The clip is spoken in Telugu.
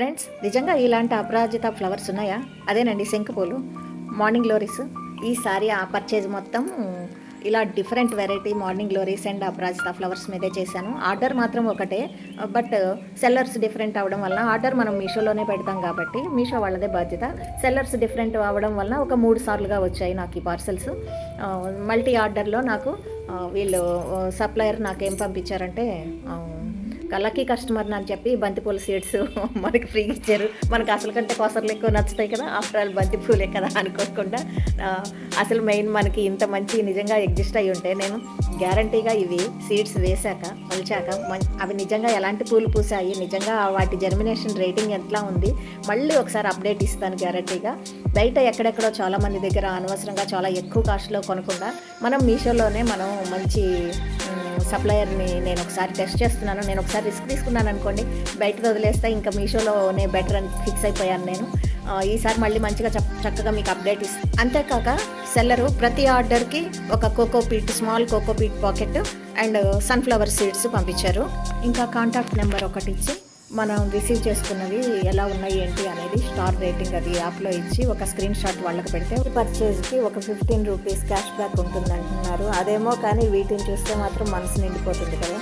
ఫ్రెండ్స్ నిజంగా ఇలాంటి అపరాజిత ఫ్లవర్స్ ఉన్నాయా? అదేనండి శంకుపూలు మార్నింగ్ గ్లోరీస్ ఈసారి ఆ పర్చేజ్ మొత్తం ఇలా different variety morning glories and Aparajita flowers మీదే చేశాను. ఆర్డర్ మాత్రం ఒకటే బట్ సెల్లర్స్ డిఫరెంట్ అవ్వడం వల్ల ఆర్డర్ మనం మీషోలోనే పెడతాం కాబట్టి మీషో వాళ్ళదే బాధ్యత. సెల్లర్స్ డిఫరెంట్ అవ్వడం వల్ల ఒక మూడు సార్లుగా వచ్చాయి నాకు ఈ పార్సల్స్ మల్టీ ఆర్డర్లో నాకు వీళ్ళు సప్లయర్ నాకు ఏం పంపించారంటే లక్కీ కస్టమర్ అని చెప్పి బంతిపూల సీడ్స్ మనకి ఫ్రీగా ఇచ్చారు. మనకు అసలు కంటే కోసర్లు ఎక్కువ నచ్చుతాయి కదా. ఆఫ్టర్ ఆల్ బంతిపూలే కదా అనుకోకుండా అసలు మెయిన్ మనకి ఇంత మంచి నిజంగా ఎగ్జిస్ట్ అయి ఉంటే నేను గ్యారంటీగా ఇవి సీడ్స్ వేశాక మలిచాక అవి నిజంగా ఎలాంటి పూలు పూసాయి నిజంగా వాటి జర్మినేషన్ రేటింగ్ ఎట్లా ఉంది మళ్ళీ ఒకసారి అప్డేట్ ఇస్తాను గ్యారంటీగా బయట ఎక్కడెక్కడో చాలా మంది దగ్గర అనవసరంగా చాలా ఎక్కువ కాస్ట్లో కొనకుండా మనం మీషోలోనే మనం మంచి సప్లయర్ని నేను ఒకసారి టెస్ట్ చేస్తున్నాను. నేను ఒకసారి రిస్క్ తీసుకున్నాను అనుకోండి బయటకు వదిలేస్తే ఇంకా మీషోలోనే బెటర్ అని ఫిక్స్ అయిపోయాను నేను. ఈసారి మళ్ళీ మంచిగా చక్కగా మీకు అప్డేట్ ఇస్తాను అంతేకాక సెల్లరు ప్రతి ఆర్డర్కి ఒక coco peat small coco peat packet and sunflower seeds పంపించారు. ఇంకా కాంటాక్ట్ నెంబర్ ఒకటి ఇచ్చి మనం రిసీవ్ చేసుకున్నవి ఎలా ఉన్నాయి ఏంటి అనేది స్టార్ రేటింగ్ అది యాప్లో ఇచ్చి ఒక స్క్రీన్ షాట్ వాళ్ళకి పెడితే పర్చేజ్కి ఒక ఫిఫ్టీన్ రూపీస్ క్యాష్ బ్యాక్ ఉంటుంది అంటున్నారు అదేమో కానీ వీటిని చూస్తే మాత్రం మనసు నిండిపోతుంది కదా.